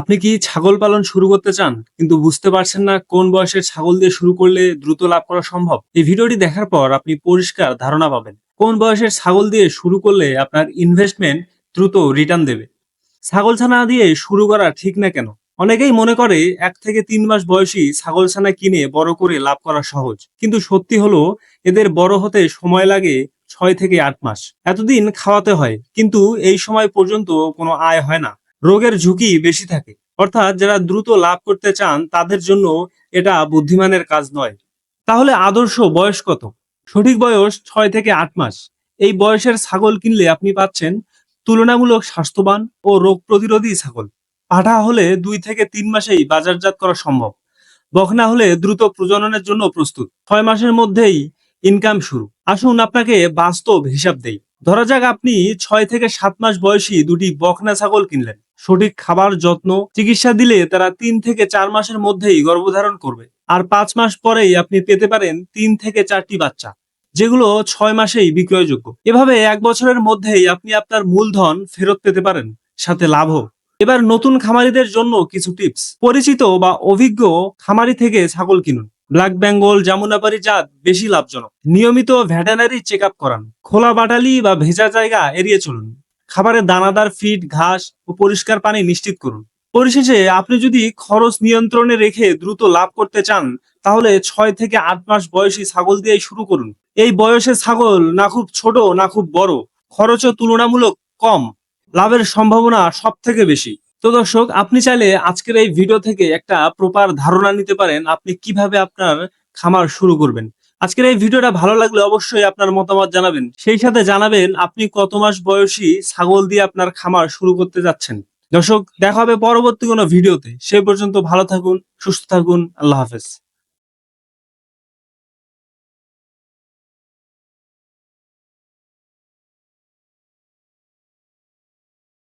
আপনি কি ছাগল পালন শুরু করতে চান, কিন্তু বুঝতে পারছেন না কোন বয়সের ছাগল দিয়ে শুরু করলে দ্রুত লাভ করা সম্ভব? এই ভিডিওটি দেখার পর আপনি পরিষ্কার ধারণা পাবেন কোন বয়সের ছাগল দিয়ে শুরু করলে আপনার ইনভেস্টমেন্ট দ্রুত রিটার্ন দেবে। ছাগল ছানা দিয়ে শুরু করা ঠিক না কেন? অনেকেই মনে করে এক থেকে তিন মাস বয়সী ছাগল ছানা কিনে বড় করে লাভ করা সহজ, কিন্তু সত্যি হলো এদের বড় হতে সময় লাগে ছয় থেকে আট মাস। এতদিন খাওয়াতে হয়, কিন্তু এই সময় পর্যন্ত কোনো আয় হয় না। রোগের ঝুঁকি বেশি থাকে। অর্থাৎ যারা দ্রুত লাভ করতে চান, তাদের জন্য এটা বুদ্ধিমানের কাজ নয়। তাহলে আদর্শ বয়স কত? সঠিক বয়স ছয় থেকে আট মাস। এই বয়সের ছাগল কিনলে আপনি পাচ্ছেন তুলনামূলক স্বাস্থ্যবান ও রোগ প্রতিরোধী ছাগল। পাঠা হলে দুই থেকে তিন মাসেই বাজারজাত করা সম্ভব। বখনা হলে দ্রুত প্রজননের জন্য প্রস্তুত। ছয় মাসের মধ্যেই ইনকাম শুরু। আসুন আপনাকে বাস্তব হিসাব দেই। ধরা যাক আপনি ছয় থেকে সাত মাস বয়সী দুটি বখনা ছাগল কিনলেন। সঠিক খাবার, যত্ন, চিকিৎসা দিলে তারা তিন থেকে চার মাসের মধ্যেই গর্ভধারণ করবে। আর পাঁচ মাস পরেই আপনি পেতে পারেন তিন থেকে চারটি বাচ্চা, যেগুলো ছয় মাসেই বিক্রয়যোগ্য। এভাবে এক বছরের মধ্যেই আপনি আপনার মূলধন ফেরত পেতে পারেন, সাথে লাভও। এবার নতুন খামারিদের জন্য কিছু টিপস। পরিচিত বা অভিজ্ঞ খামারি থেকে ছাগল কিনুন। ব্ল্যাক বেঙ্গল জামুনাপারি জাত বেশি লাভজনক। নিয়মিত ভেটেনারি চেক আপ করান। খোলা বাটালি বা ভেজা জায়গা এড়িয়ে চলুন। খাবারে দানাদার ফিড, ঘাস ও পরিষ্কার পানি নিশ্চিত করুন। পরিশেষে আপনি যদি খরচ নিয়ন্ত্রণে রেখে দ্রুত লাভ করতে চান, তাহলে ছয় থেকে আট মাস বয়সী ছাগল দিয়ে শুরু করুন। এই বয়সে ছাগল না খুব ছোট, না খুব বড়, খরচও তুলনামূলক কম, লাভের সম্ভাবনা সব থেকে বেশি। তো দর্শক, আপনি চাইলে আজকের এই ভিডিও থেকে একটা প্রপার ধারণা নিতে পারেন, আপনি কীভাবে আপনার খামার শুরু করবেন। আজকের এই ভিডিওটা ভালো লাগলে অবশ্যই আপনার মতামত জানাবেন। সেই সাথে জানাবেন, আপনি কত মাস বয়সী ছাগল দিয়ে আপনার খামার শুরু করতে যাচ্ছেন? দর্শক, দেখা হবে পরবর্তী কোনো ভিডিওতে। সেই পর্যন্ত ভালো থাকুন, সুস্থ থাকুন, আল্লাহ হাফেজ।